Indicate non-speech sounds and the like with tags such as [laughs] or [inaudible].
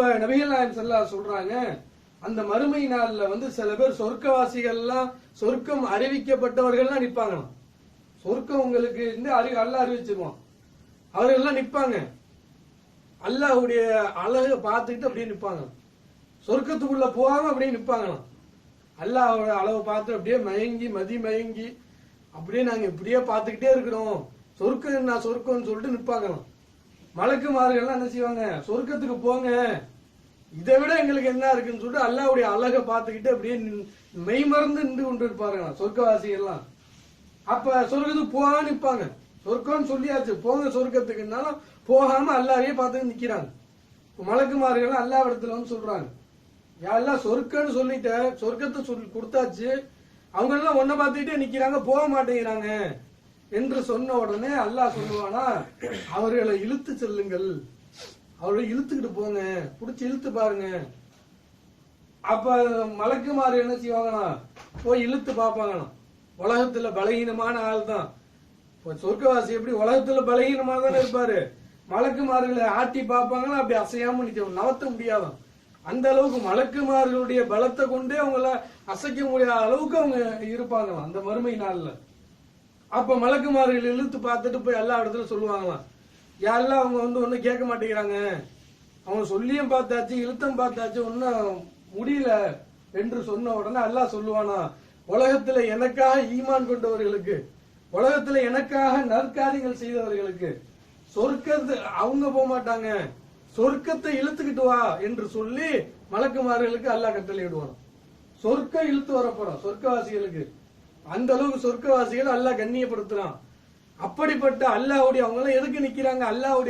அப்ப நபிகள் நாயம் செல்லா சொல்றாங்க அந்த மறுமை நாள்ல வந்து சில பேர் சொர்க்கவாசிகள்லாம் சொர்க்கம் அறிவிக்கப்பட்டவர்கள்லாம் நிற்பாங்களாம் சொர்க்கம் உங்களுக்கு இருந்து அறி அல்ல அறிவிச்சிருவான். அவர்கள்லாம் நிற்பாங்க அல்லாஹுடைய அழகை பார்த்துக்கிட்டு அப்படியே நிற்பாங்க சொர்க்கத்துக்குள்ள போகாம அப்படியே நிற்பாங்களாம் அல்லாஹோட அளவை பார்த்து அப்படியே மயங்கி மதி மயங்கி அப்படியே நாங்கள் இப்படியே பார்த்துக்கிட்டே இருக்கிறோம். சொர்க்கம் நான் சொர்க்கம்னு சொல்லிட்டு நிற்பாங்களாம் மலக்குமார்கள்லாம் என்ன செய்வாங்க? சொர்க்கத்துக்கு போங்க. இதை விட எங்களுக்கு என்ன இருக்குன்னு சொல்லிட்டு அல்லாவுடைய அழகை பார்த்துக்கிட்டு அப்படியே மெய்மறந்து நின்று கொண்டு இருப்பாருங்க சொர்க்கவாசிகள்லாம். அப்ப சொர்க்கத்துக்கு போகாம நிற்பாங்க. சொர்க்கம்னு சொல்லியாச்சு. போங்க சொர்க்கத்துக்குனாலும் போகாம அல்லாவையே பார்த்து நிக்கிறாங்க. இப்ப மலக்குமார்கள் அல்லா இடத்துல வந்து சொல்றாங்க. யாரெல்லாம் சொர்க்கம்னு சொல்லிட்ட சொர்க்கத்தை சொல்லி கொடுத்தாச்சு. அவங்க எல்லாம் ஒன்ன பார்த்துக்கிட்டே நிக்கிறாங்க போக மாட்டேங்கிறாங்க. என்று சொன்ன உடனே அல்லாஹ் சொல்லுவானா அவர்களை இழுத்து செல்லுங்கள். அவர்களை இழுத்துக்கிட்டு போங்க. புடிச்சு இழுத்து பாருங்க. அப்ப மலக்குமாறு என்ன செய்வாங்கண்ணா போய் இழுத்து பார்ப்பாங்கண்ணா உலகத்துல பலகீனமான ஆள் தான் இப்ப சொர்க்கவாசி எப்படி உலகத்துல பலகீனமா தானே [laughs] இருப்பாரு மலக்குமார்களை ஆட்டி பார்ப்பாங்கன்னா அப்படி அசையாம நிக்க நவத்த முடியாதான். அந்த அளவுக்கு மலக்குமார்களுடைய பலத்தை கொண்டே அவங்கள அசைக்க முடியாத அளவுக்கு அவங்க இருப்பாங்களாம் அந்த மறுமை நாள்ல. அப்ப மலக்குமார்கள் இழுத்து பார்த்துட்டு போய் எல்லா இடத்துல சொல்லுவாங்களாம். யாரெல்லாம் அவங்க வந்து ஒன்றும் கேட்க மாட்டேங்கிறாங்க? அவங்க சொல்லியும் பார்த்தாச்சு இழுத்தம் பார்த்தாச்சு ஒன்னும் முடியல என்று சொன்ன உடனே அல்லாஹ் சொல்லுவானா உலகத்துல எனக்காக ஈமான் கொண்டவர்களுக்கு உலகத்துல எனக்காக நற்காரியங்கள் செய்தவர்களுக்கு சொர்க்கத்து அவங்க போக மாட்டாங்க. சொர்க்கத்தை இழுத்துக்கிட்டு வா என்று சொல்லி மலக்குமார்களுக்கு அல்லாஹ் கட்டளையிடுவான் சொர்க்கம் இழுத்து வரப்படும் சொர்க்கவாசிகளுக்கு. அந்த அளவுக்கு சொர்க்கவாசிகள் அல்லாஹ் கண்ணியப்படுத்துறான். அப்படிப்பட்ட அல்லாஹ்வுடைய அவங்க எல்லாம் எதுக்கு நிக்கிறாங்க? அல்லாஹ்வுடைய